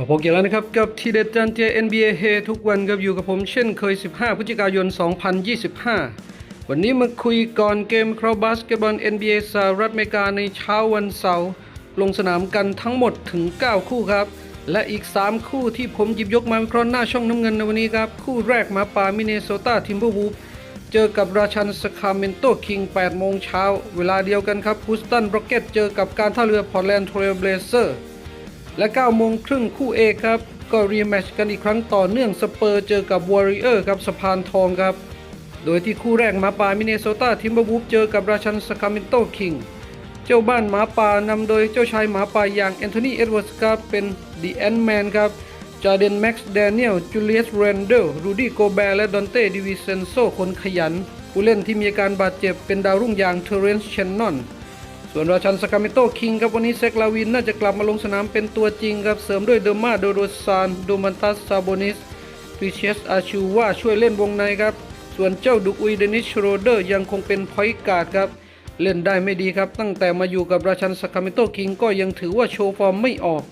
มาพบกันแล้วนะครับกับทีเด็ดจันเจ NBA เฮทุกวันกับอยู่กับผมเช่นเคย 15 พฤศจิกายน 2025 วันนี้มาคุยก่อนเกมครอบาสเกตบอล NBA สหรัฐอเมริกาในเช้าวันเสาร์ลงสนามกันทั้งหมดถึง 9 คู่ครับ และอีก 3 คู่ที่ผมหยิบยกมาวิเคราะห์หน้าช่องน้ำเงินในวันนี้ครับ คู่แรกมาป่ามินเนโซตาทิมเบอร์วูฟเจอกับราชันสคาเมนโตคิง8โมงเช้าเวลาเดียวกันครับฮูสตันร็อกเก็ตเจอกับการท่าเรือพอร์แลนด์เทรลเบลเซอร์ และ9โมงครึ่งคู่เอกครับ ก็รีแมชกันอีกครั้งต่อเนื่องสเปอร์เจอกับวอริเออร์ครับสะพานทองครับ โดยที่คู่แรกหมาป่ามิเนโซตาทิมเบอร์วูฟเจอกับราชันสคาเมนโตคิงเจ้าบ้านหมาป่านำโดยเจ้าชายหมาป่าอย่างแอนโทนีเอ็ดเวิร์ดส์ครับเป็นดีแอนแมนครับจาเดนแม็กซ์แดเนียลจูเลียสเรนเดลรูดี้โกแบร์และดอนเต้ดิวิเซนโซคนขยัน ผู้เล่นที่มีอาการบาดเจ็บเป็นดาวรุ่งอย่างเทเรนซ์เชนนอน ส่วนราชันสกาเมโตคิงครับวันนี้เซกลาวินน่าจะกลับมาลงสนามเป็นตัวจริงครับเสริมด้วยเดอร์มาโดโรซานโดมันตัสซาโบนิสวิเชสอาชูว่าช่วยเล่นวงในครับ ส่วนเจ้าดุกอุยเดนิสโรเดอร์ยังคงเป็นพอยต์การ์ดครับเล่นได้ไม่ดีครับ ตั้งแต่มาอยู่กับราชันสกาเมโตคิงก็ยังถือว่าโชว์ฟอร์มไม่ออก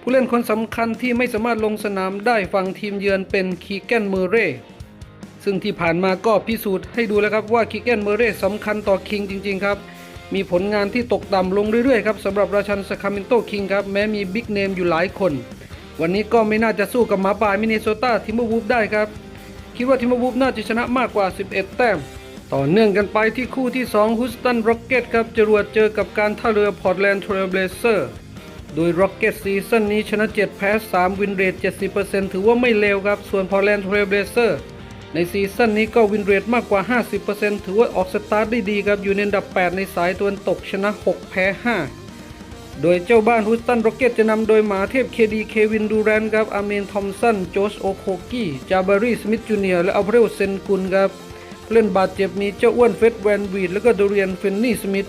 ผู้เล่นคนสำคัญที่ไม่สามารถลงสนามได้ฝั่งทีมเยือนเป็นคีแกนเมเรย์ซึ่งที่ผ่านมาก็พิสูจน์ให้ดูแล้วครับว่าคิกเกนเมอร์เรสำคัญต่อคิงจริง ๆ ครับ มีผลงานที่ตกต่ำลงเรื่อยๆครับสำหรับราชันสคามินโตคิงครับแม้มีบิ๊กเนมอยู่หลายคน วันนี้ก็ไม่น่าจะสู้กับหมาป่ามินเนโซตาทิมเบอร์วูฟได้ครับ คิดว่าทิมเบอร์วูฟน่าจะชนะมากกว่า 11 แต้ม ต่อเนื่องกันไปที่คู่ที่2ฮุสตันร็อกเก็ตครับจรวดเจอกับการท่าเรือพอร์ตแลนด์เทรเบลเซอร์โดย Rocket ซีซั่นนี้ชนะ 7 แพ้ 3 วินเรท70%ถือว่าไม่เลวครับ ส่วน Portland Trail Blazers ในซีซั่นนี้ก็วินเรทมากกว่า 50%ถือว่าออกสตาร์ทได้ดีครับ อยู่ในอันดับ 8 ในสายตะวันตกชนะ 6 แพ้ 5 โดยเจ้าบ้านฮ u สตันโรเก็ตจะนำโดยหมาเทพเคดีเควินดูแรนครับอาเมนทอมสันโจชโอโคกี้จาบารีสมิธจูเนียร์และอัลเฟรโดเซนกุลครับเล่นบาดเจ็บมีเจ้าอ้วนเฟดแวนวีดและก็โดเรียนเฟนนี่สมิธ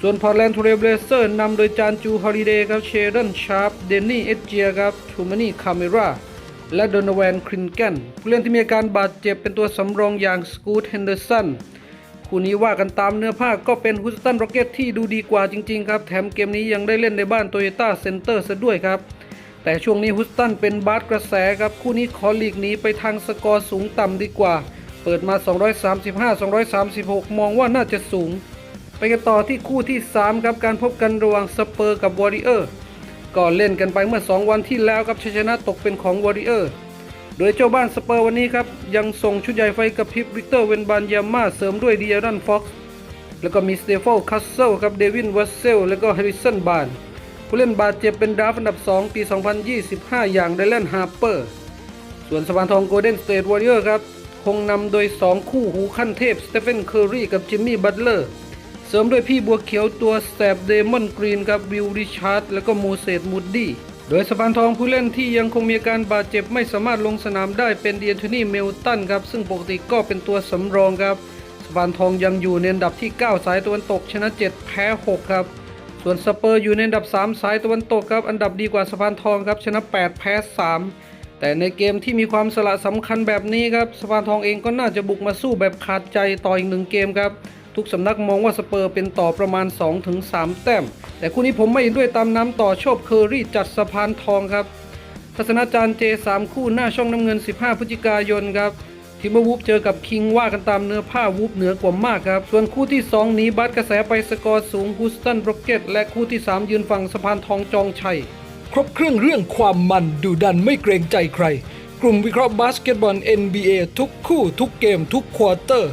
ส่วนพอร์แลนด์ท r เรเบลเซอร์นำโดยจานจูฮอลิเดย์ครับเชเดนชาร์ปเดนนี่เอเจียครับทูมานี่คาเมรา และโดนแวนครินแกนผู้เล่นที่มีอาการบาดเจ็บเป็นตัวสำรองอย่างสกูตเฮนเดอร์สันคู่นี้ว่ากันตามเนื้อผ้าก็เป็นฮุสตันโรเก็ตที่ดูดีกว่าจริง ๆ ครับ แถมเกมนี้ยังได้เล่นในบ้านโตโยต้าเซ็นเตอร์ซะด้วยครับ แต่ช่วงนี้ฮุสตันเป็นบาสกระแสครับ คู่นี้ขอหลีกหนีไปทางสกอร์สูงต่ำดีกว่า เปิดมา 235-236 มองว่าน่าจะสูง ไปกันต่อที่คู่ที่ 3 ครับ การพบกันระหว่างสเปอร์กับวอริเออร์ ก็เล่นกันไปเมื่อ 2 วันที่แล้วครับชัยชนะตกเป็นของวอริเออร์โดยเจ้าบ้านสเปอร์วันนี้ครับ ยังส่งชุดใหญ่ไฟกระพริบวิกเตอร์เวนบานยาม่าเสริมด้วยดิอารันฟ็อกซ์แล้วก็มีสเตฟ a ลคัสเซลครับเดวินวัสเซล แล้วก็แฮริสันบานผู้เล่นบาดเจ็บเป็นดาฟอันดับ 2 ปี 2025 อย่างไดแลนฮาร์เปอร์ ส่วนสปานทองโกลเด้นสเตทวอริเออร์ครับคงนำโดย 2 คู่หูขั้นเทพสเตเฟนเคอร์รีกับจิมมี่บัตเลอร์ เสริมด้วยพี่บัวเขียวตัวแสบเดมอนกรีนกับวิลริชาร์ดและก็โมเสสมูดดี้โดยสปานทองผู้เล่นที่ยังคงมีอาการบาดเจ็บไม่สามารถลงสนามได้เป็นเดียนโทนี่เมลตันครับซึ่งปกติก็เป็นตัวสำรองครับสปานทองยังอยู่ในอันดับที่ 9 สายตะวันตกชนะ 7 แพ้ 6 ครับ ส่วนสเปอร์อยู่ในอันดับ 3 สายตะวันตกครับอันดับดีกว่าสปานทองครับชนะ 8 แพ้ 3 แต่ในเกมที่มีความสละสำคัญแบบนี้ครับสปานทองเองก็น่าจะบุกมาสู้แบบขาดใจต่ออีกหนึ่งเกมครับ ทุกสำนักมองว่าสเปอร์เป็นต่อประมาณ 2-3 แต้ม แต่คู่นี้ผมไม่เห็นด้วยตามน้ำต่อโชบเคอรี่จัดสะพานทองครับทัศนาจารย์เจ 3 คู่หน้าช่องน้ำเงิน 15 พฤศจิกายนครับทิมเบอร์วูฟเจอกับคิงว่ากันตามเนื้อผ้าวูฟเหนือกว่ามากครับ ส่วนคู่ที่ 2 หนีบัตกระแสไปสกอร์สูงฮูสตันร็อกเก็ตและคู่ที่ 3 ยืนฝั่งสะพานทองจองชัย ครบเครื่องเรื่องความมันดูดันไม่เกรงใจใคร กลุ่มวิเคราะห์บาสเกตบอล NBA ทุกคู่ทุกเกมทุกควอเตอร์